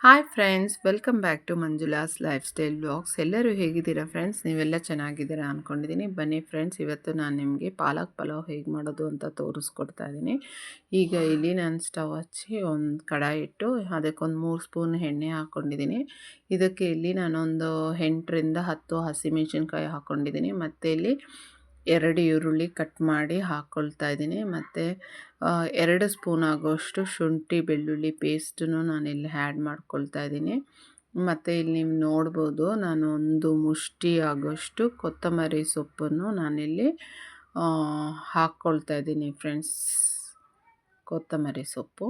Hi friends welcome back to Manjula's lifestyle blogs ಎಲ್ಲರೂ ಹೇಗಿದ್ದೀರಾ friends ನೀವೆಲ್ಲ ಚೆನ್ನಾಗಿದ್ದೀರಾ ಅಂದ್ಕೊಂಡಿದ್ದೀನಿ ಬನ್ನಿ ಫ್ರೆಂಡ್ಸ್ ಇವತ್ತು ನಾನು ನಿಮಗೆ ಪಾಲಕ್ ಪಲಾವ್ ಹೇಗೆ ಮಾಡೋದು ಅಂತ ತೋರಿಸ್ಕೊಡ್ತಾ ಇದ್ದೀನಿ. ಈಗ ಇಲ್ಲಿ ನಾನು ಸ್ಟವ್ ಹಚ್ಚಿ ಒಂದು ಕಡಾಯಿ ಇಟ್ಟು ಅದಕ್ಕೊಂದು ಮೂರು ಸ್ಪೂನ್ ಎಣ್ಣೆ ಹಾಕ್ಕೊಂಡಿದ್ದೀನಿ ಇದಕ್ಕೆ ಇಲ್ಲಿ ನಾನೊಂದು ಎಂಟರಿಂದ ಹತ್ತು ಹಸಿಮೆಣಸಿನ್ಕಾಯಿ ಹಾಕ್ಕೊಂಡಿದ್ದೀನಿ ಮತ್ತು ಇಲ್ಲಿ ಎರಡು ಈರುಳ್ಳಿ ಕಟ್ ಮಾಡಿ ಹಾಕ್ಕೊಳ್ತಾ ಇದ್ದೀನಿ. ಮತ್ತು ಎರಡು ಸ್ಪೂನ್ ಆಗೋಷ್ಟು ಶುಂಠಿ ಬೆಳ್ಳುಳ್ಳಿ ಪೇಸ್ಟನ್ನು ನಾನಿಲ್ಲಿ ಆ್ಯಡ್ ಮಾಡ್ಕೊಳ್ತಾ ಇದ್ದೀನಿ. ಮತ್ತು, ಇಲ್ಲಿ ನೀವು ನೋಡ್ಬೋದು ನಾನು ಒಂದು ಮುಷ್ಟಿ ಆಗೋಷ್ಟು ಕೊತ್ತಂಬರಿ ಸೊಪ್ಪನ್ನು ನಾನಿಲ್ಲಿ ಹಾಕ್ಕೊಳ್ತಾ ಇದ್ದೀನಿ ಫ್ರೆಂಡ್ಸ್. ಕೊತ್ತಂಬರಿ ಸೊಪ್ಪು.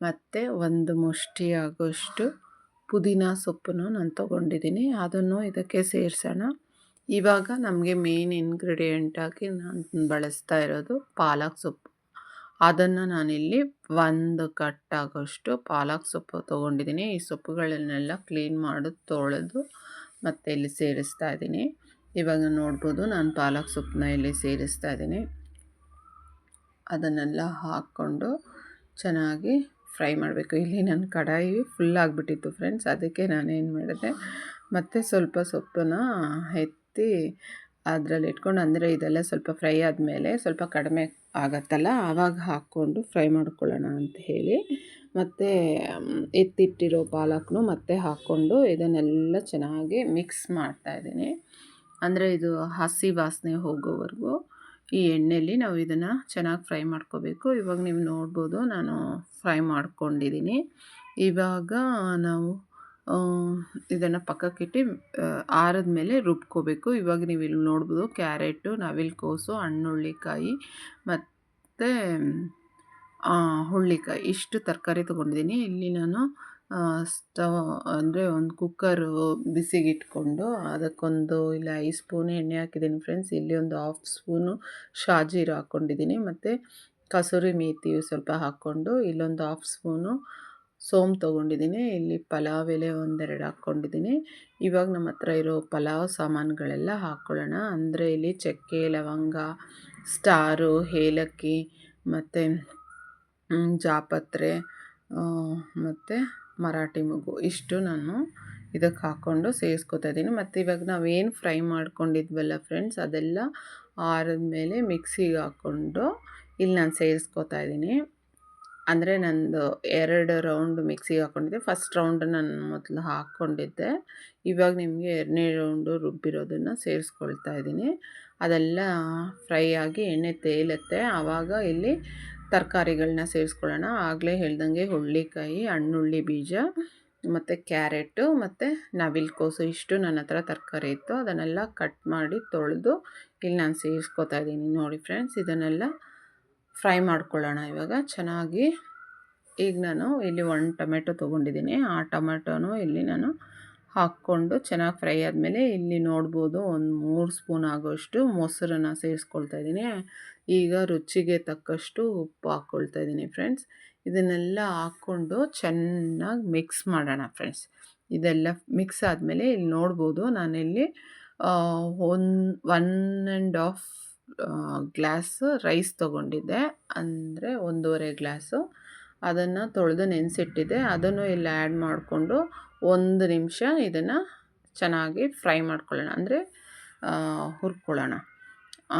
ಮತ್ತು, ಒಂದು ಮುಷ್ಟಿ ಆಗೋಷ್ಟು ಪುದೀನ ಸೊಪ್ಪನ್ನು ನಾನು ತೊಗೊಂಡಿದ್ದೀನಿ. ಅದನ್ನು ಇದಕ್ಕೆ ಸೇರಿಸೋಣ. ಇವಾಗ ನಮಗೆ ಮೇನ್ ಇಂಗ್ರೀಡಿಯೆಂಟಾಗಿ ನಾನು ಬಳಸ್ತಾ ಇರೋದು ಪಾಲಕ್ ಸೊಪ್ಪು. ಅದನ್ನು ನಾನಿಲ್ಲಿ ಒಂದು ಕಟ್ಟಾಗೋಷ್ಟು ಪಾಲಕ್ ಸೊಪ್ಪು ತೊಗೊಂಡಿದ್ದೀನಿ ಈ ಸೊಪ್ಪುಗಳನ್ನೆಲ್ಲ ಕ್ಲೀನ್ ಮಾಡಿ, ತೊಳೆದು ಮತ್ತೆ ಇಲ್ಲಿ ಸೇರಿಸ್ತಾ ಇದ್ದೀನಿ. ಇವಾಗ ನೋಡ್ಬೋದು ನಾನು ಪಾಲಕ್ ಸೊಪ್ಪನ್ನ ಇಲ್ಲಿ ಸೇರಿಸ್ತಾ ಇದ್ದೀನಿ. ಅದನ್ನೆಲ್ಲ ಹಾಕ್ಕೊಂಡು ಚೆನ್ನಾಗಿ ಫ್ರೈ ಮಾಡಬೇಕು. ಇಲ್ಲಿ ನನ್ನ ಕಡಾಯಿ ಫುಲ್ ಆಗಿಬಿಟ್ಟಿತ್ತು ಫ್ರೆಂಡ್ಸ್ ಅದಕ್ಕೆ ನಾನೇನು ಮಾಡಿದೆ? ಮತ್ತು ಸ್ವಲ್ಪ ಸೊಪ್ಪನ್ನ ಎತ್ತಿ ಅದರಲ್ಲಿ ಇಟ್ಕೊಂಡು, ಅಂದರೆ ಇದೆಲ್ಲ ಸ್ವಲ್ಪ ಫ್ರೈ ಆದಮೇಲೆ ಸ್ವಲ್ಪ ಕಡಿಮೆ ಆಗತ್ತಲ್ಲ, ಆವಾಗ ಹಾಕ್ಕೊಂಡು ಫ್ರೈ ಮಾಡ್ಕೊಳ್ಳೋಣ ಅಂತ ಹೇಳಿ. ಮತ್ತು ಎತ್ತಿಟ್ಟಿರೋ ಪಾಲಕ್ನು ಮತ್ತೆ ಹಾಕ್ಕೊಂಡು ಇದನ್ನೆಲ್ಲ ಚೆನ್ನಾಗಿ ಮಿಕ್ಸ್ ಮಾಡ್ತಾಯಿದ್ದೀನಿ ಅಂದರೆ ಇದು ಹಸಿ ವಾಸನೆ ಹೋಗೋವರೆಗೂ ಈ ಎಣ್ಣೆಯಲ್ಲಿ ನಾವು ಇದನ್ನು ಚೆನ್ನಾಗಿ ಫ್ರೈ ಮಾಡ್ಕೋಬೇಕು. ಇವಾಗ ನೀವು ನೋಡ್ಬೋದು ನಾನು ಫ್ರೈ ಮಾಡ್ಕೊಂಡಿದ್ದೀನಿ. ಇವಾಗ ನಾವು ಇದನ್ನು ಪಕ್ಕಕ್ಕಿಟ್ಟು ಆರದ ಮೇಲೆ ರುಬ್ಕೋಬೇಕು. ಇವಾಗ ನೀವು ಇಲ್ಲಿ ನೋಡ್ಬೋದು, ಕ್ಯಾರೆಟು, ನವಿಲುಕೋಸು, ಹಣ್ಣುಳ್ಳಿಕಾಯಿ ಮತ್ತು ಹುಳ್ಳಿಕಾಯಿ. ಇಷ್ಟು ತರಕಾರಿ ತೊಗೊಂಡಿದ್ದೀನಿ. ಇಲ್ಲಿ ನಾನು ಸ್ಟವ್, ಅಂದರೆ ಒಂದು ಕುಕ್ಕರು ಬಿಸಿಗಿಟ್ಕೊಂಡು ಅದಕ್ಕೊಂದು, ಇಲ್ಲಿ ಐದು ಸ್ಪೂನ್ ಎಣ್ಣೆ ಹಾಕಿದ್ದೀನಿ ಫ್ರೆಂಡ್ಸ್ ಇಲ್ಲಿ ಒಂದು ಹಾಫ್ ಸ್ಪೂನು ಶಾಜೀರು ಹಾಕ್ಕೊಂಡಿದ್ದೀನಿ ಮತ್ತು ಕಸೂರಿ ಮೇತಿಯು ಸ್ವಲ್ಪ ಹಾಕ್ಕೊಂಡು ಇಲ್ಲೊಂದು ಹಾಫ್ ಸ್ಪೂನು ಸೋಂಪು ತೊಗೊಂಡಿದ್ದೀನಿ. ಇಲ್ಲಿ ಪಲಾವ್ ಎಲೆ ಒಂದೆರಡು ಹಾಕ್ಕೊಂಡಿದ್ದೀನಿ. ಇವಾಗ ನಮ್ಮ ಹತ್ರ ಇರೋ ಪಲಾವ್ ಸಾಮಾನುಗಳೆಲ್ಲ ಹಾಕ್ಕೊಳ್ಳೋಣ. ಅಂದರೆ ಇಲ್ಲಿ ಚಕ್ಕೆ, ಲವಂಗ, ಸ್ಟಾರು, ಏಲಕ್ಕಿ ಮತ್ತು ಜಾಪತ್ರೆ ಮತ್ತು ಮರಾಠಿ ಮಗು ಇಷ್ಟು ನಾನು ಇದಕ್ಕೆ ಹಾಕ್ಕೊಂಡು ಸೇರಿಸ್ಕೊತಾ ಇದ್ದೀನಿ. ಮತ್ತು ಇವಾಗ ನಾವೇನು ಫ್ರೈ ಮಾಡ್ಕೊಂಡಿದ್ವಲ್ಲ ಫ್ರೆಂಡ್ಸ್, ಅದೆಲ್ಲ ಆರಿದ ಮೇಲೆ ಮಿಕ್ಸಿಗೆ ಹಾಕ್ಕೊಂಡು ಇಲ್ಲಿ ನಾನು ಸೇರಿಸ್ಕೊತಾ ಇದ್ದೀನಿ. ಅಂದರೆ ನಂದು ಎರಡು ರೌಂಡ್ ಮಿಕ್ಸಿಗೆ ಹಾಕ್ಕೊಂಡಿದ್ದೆ ಫಸ್ಟ್ ರೌಂಡ್ ನಾನು ಮೊದಲು ಹಾಕ್ಕೊಂಡಿದ್ದೆ. ಇವಾಗ ನಿಮಗೆ ಎರಡನೇ ರೌಂಡು ರುಬ್ಬಿರೋದನ್ನು ಸೇರಿಸ್ಕೊಳ್ತಾ ಇದ್ದೀನಿ. ಅದೆಲ್ಲ ಫ್ರೈ ಆಗಿ ಎಣ್ಣೆ ತೇಲುತ್ತೆ. ಆವಾಗ ಇಲ್ಲಿ ತರಕಾರಿಗಳನ್ನ ಸೇರಿಸ್ಕೊಳ್ಳೋಣ. ಆಗಲೇ ಹೇಳ್ದಂಗೆ ಹುಳ್ಳಿಕಾಯಿ ಹಣ್ಣುಳ್ಳಿ ಬೀಜ, ಮತ್ತು ಕ್ಯಾರೆಟು, ಮತ್ತು ನವಿಲ್ಕೋಸು. ಇಷ್ಟು ನನ್ನ ಹತ್ರ ತರಕಾರಿ ಇತ್ತು. ಅದನ್ನೆಲ್ಲ ಕಟ್ ಮಾಡಿ ತೊಳೆದು ಇಲ್ಲಿ ನಾನು ಸೇರಿಸ್ಕೊತಾ ಇದ್ದೀನಿ ನೋಡಿ ಫ್ರೆಂಡ್ಸ್. ಇದನ್ನೆಲ್ಲ ಫ್ರೈ ಮಾಡ್ಕೊಳ್ಳೋಣ ಇವಾಗ. ಚೆನ್ನಾಗಿ ಈಗ ನಾನು ಇಲ್ಲಿ ಒಂದು ಟೊಮೆಟೊ ತೊಗೊಂಡಿದ್ದೀನಿ. ಆ ಟೊಮೆಟೊನೂ ಇಲ್ಲಿ ನಾನು ಹಾಕ್ಕೊಂಡು ಚೆನ್ನಾಗಿ ಫ್ರೈ ಆದಮೇಲೆ ಇಲ್ಲಿ ನೋಡ್ಬೋದು ಒಂದು ಮೂರು ಸ್ಪೂನ್ ಆಗೋಷ್ಟು ಮೊಸರನ್ನು ಸೇರಿಸ್ಕೊಳ್ತಾ ಇದ್ದೀನಿ. ಈಗ ರುಚಿಗೆ ತಕ್ಕಷ್ಟು ಉಪ್ಪು ಹಾಕ್ಕೊಳ್ತಾ ಇದ್ದೀನಿ ಫ್ರೆಂಡ್ಸ್. ಇದನ್ನೆಲ್ಲ ಹಾಕ್ಕೊಂಡು ಚೆನ್ನಾಗಿ ಮಿಕ್ಸ್ ಮಾಡೋಣ ಫ್ರೆಂಡ್ಸ್. ಇದೆಲ್ಲ ಮಿಕ್ಸ್ ಆದಮೇಲೆ ಇಲ್ಲಿ ನೋಡ್ಬೋದು ನಾನಿಲ್ಲಿ one one and half glass rice ತೊಗೊಂಡಿದ್ದೆ. ಅಂದರೆ ಒಂದೂವರೆ ಗ್ಲಾಸು. ಅದನ್ನು ತೊಳೆದು ನೆನೆಸಿಟ್ಟಿದ್ದೆ. ಅದನ್ನು ಇಲ್ಲಿ ಆ್ಯಡ್ ಮಾಡಿಕೊಂಡು ಒಂದು ನಿಮಿಷ ಇದನ್ನು ಚೆನ್ನಾಗಿ ಫ್ರೈ ಮಾಡ್ಕೊಳ್ಳೋಣ. ಅಂದರೆ ಹುರ್ಕೊಳ್ಳೋಣ.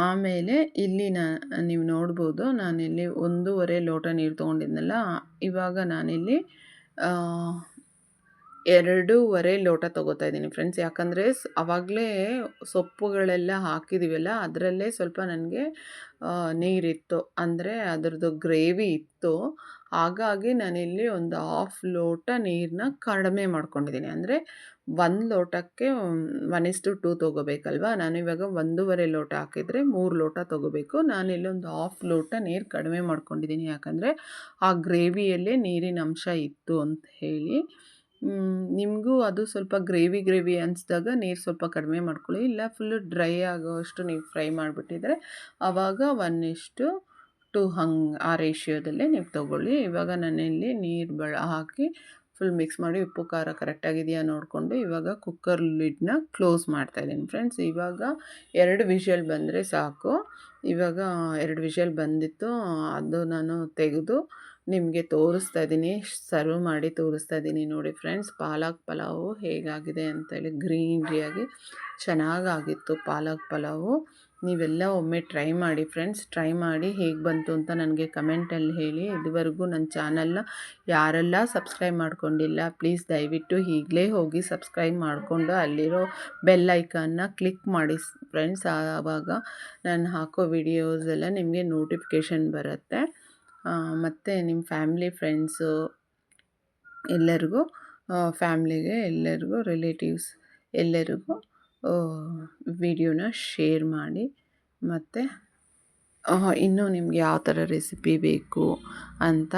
ಆಮೇಲೆ ಇಲ್ಲಿ ನಾ, ನೀವು ನೋಡ್ಬೋದು, ನಾನಿಲ್ಲಿ ಒಂದೂವರೆ ಲೋಟ ನೀರು ತೊಗೊಂಡಿದ್ನಲ್ಲ, ಇವಾಗ ನಾನಿಲ್ಲಿ ಎರಡೂವರೆ ಲೋಟ ತೊಗೋತಾ ಇದ್ದೀನಿ ಫ್ರೆಂಡ್ಸ್ ಯಾಕಂದರೆ ಸ್ ಆವಾಗಲೇ ಸೊಪ್ಪುಗಳೆಲ್ಲ ಹಾಕಿದ್ದೀವಲ್ಲ ಅದರಲ್ಲೇ ಸ್ವಲ್ಪ ನನಗೆ ನೀರಿತ್ತು. ಅಂದರೆ ಅದರದ್ದು ಗ್ರೇವಿ ಇತ್ತು. ಹಾಗಾಗಿ ನಾನಿಲ್ಲಿ ಒಂದು ಹಾಫ್ ಲೋಟ ನೀರನ್ನ ಕಡಿಮೆ ಮಾಡ್ಕೊಂಡಿದ್ದೀನಿ. ಅಂದರೆ ಒಂದು ಲೋಟಕ್ಕೆ ಒನ್ ಇಸ್ಟು ಟೂ ತೊಗೋಬೇಕಲ್ವ? ನಾನು ಇವಾಗ ಒಂದೂವರೆ ಲೋಟ ಹಾಕಿದರೆ ಮೂರು ಲೋಟ ತೊಗೋಬೇಕು. ನಾನಿಲ್ಲಿ ಒಂದು ಹಾಫ್ ಲೋಟ ನೀರು ಕಡಿಮೆ ಮಾಡ್ಕೊಂಡಿದ್ದೀನಿ. ಯಾಕಂದರೆ ಆ ಗ್ರೇವಿಯಲ್ಲೇ ನೀರಿನ ಅಂಶ ಇತ್ತು ಅಂತ ಹೇಳಿ. ನಿಮಗೂ ಅದು ಸ್ವಲ್ಪ ಗ್ರೇವಿ ಗ್ರೇವಿ ಅನಿಸ್ದಾಗ ನೀರು ಸ್ವಲ್ಪ ಕಡಿಮೆ ಮಾಡ್ಕೊಳ್ಳಿ. ಇಲ್ಲ ಫುಲ್ಲು ಡ್ರೈ ಆಗೋವಷ್ಟು ನೀವು ಫ್ರೈ ಮಾಡಿಬಿಟ್ಟಿದ್ರೆ ಆವಾಗ ಒನ್ ಇಷ್ಟು ಟು ಹಂಗೆ ಆ ರೇಷಿಯೋದಲ್ಲೇ ನೀವು ತೊಗೊಳ್ಳಿ. ಇವಾಗ ನಾನಿಲ್ಲಿ ನೀರು ಬಳ, ಹಾಕಿ ಫುಲ್ ಮಿಕ್ಸ್ ಮಾಡಿ ಉಪ್ಪು, ಖಾರ ಕರೆಕ್ಟಾಗಿದೆಯಾ ನೋಡಿಕೊಂಡು ಇವಾಗ ಕುಕ್ಕರ್ ಲಿಡ್ನ ಕ್ಲೋಸ್ ಮಾಡ್ತಾಯಿದ್ದೀನಿ ಫ್ರೆಂಡ್ಸ್ ಇವಾಗ ಎರಡು ವಿಷಲ್ ಬಂದರೆ ಸಾಕು. ಇವಾಗ ಎರಡು ವಿಷಲ್ ಬಂದಿತ್ತು, ಅದು ನಾನು ತೆಗೆದು ನಿಮಗೆ ತೋರಿಸ್ತಾ ಇದ್ದೀನಿ. ಸರ್ವ್ ಮಾಡಿ ತೋರಿಸ್ತಾ ಇದ್ದೀನಿ ನೋಡಿ ಫ್ರೆಂಡ್ಸ್. ಪಾಲಕ್ ಪಲಾವು ಹೇಗಾಗಿದೆ ಅಂತೇಳಿ ಗ್ರೀನ್ರಿಯಾಗಿ ಚೆನ್ನಾಗಾಗಿತ್ತು ಪಾಲಕ್ ಪಲಾವು. ನೀವೆಲ್ಲ ಒಮ್ಮೆ ಟ್ರೈ ಮಾಡಿ ಫ್ರೆಂಡ್ಸ್. ಟ್ರೈ ಮಾಡಿ ಹೇಗೆ ಬಂತು ಅಂತ ನನಗೆ ಕಮೆಂಟಲ್ಲಿ ಹೇಳಿ. ಇದುವರೆಗೂ ನನ್ನ ಚಾನಲ್ನ ಯಾರೆಲ್ಲ ಸಬ್ಸ್ಕ್ರೈಬ್ ಮಾಡ್ಕೊಂಡಿಲ್ಲ, ಪ್ಲೀಸ್ ದಯವಿಟ್ಟು ಈಗಲೇ ಹೋಗಿ ಸಬ್ಸ್ಕ್ರೈಬ್ ಮಾಡಿಕೊಂಡು ಅಲ್ಲಿರೋ ಬೆಲ್ ಐಕನ್ನ ಕ್ಲಿಕ್ ಮಾಡಿ ಫ್ರೆಂಡ್ಸ್. ಆವಾಗ ನಾನು ಹಾಕೋ ವಿಡಿಯೋಸ್ ಎಲ್ಲ ನಿಮಗೆ ನೋಟಿಫಿಕೇಷನ್ ಬರುತ್ತೆ. ಮತ್ತು ನಿಮ್ಮ ಫ್ಯಾಮ್ಲಿ, ಫ್ರೆಂಡ್ಸು ಎಲ್ಲರಿಗೂ ಫ್ಯಾಮ್ಲಿಗೆ ಎಲ್ಲರಿಗೂ, ರಿಲೇಟಿವ್ಸ್ ಎಲ್ಲರಿಗೂ ವಿಡಿಯೋನ ಶೇರ್ ಮಾಡಿ, ಮತ್ತು ಇನ್ನೂ ನಿಮ್ಗೆ ಯಾವ ಥರ ರೆಸಿಪಿ ಬೇಕು ಅಂತ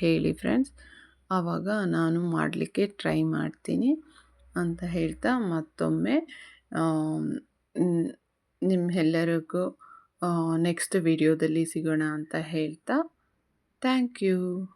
ಹೇಳಿ ಫ್ರೆಂಡ್ಸ್, ಆವಾಗ ನಾನು ಮಾಡಲಿಕ್ಕೆ ಟ್ರೈ ಮಾಡ್ತೀನಿ ಅಂತ ಹೇಳ್ತಾ ಮತ್ತೊಮ್ಮೆ ನಿಮ್ಮೆಲ್ಲರಿಗೂ ನೆಕ್ಸ್ಟ್ ವಿಡಿಯೋದಲ್ಲಿ ಸಿಗೋಣ ಅಂತ ಹೇಳ್ತಾ Thank you.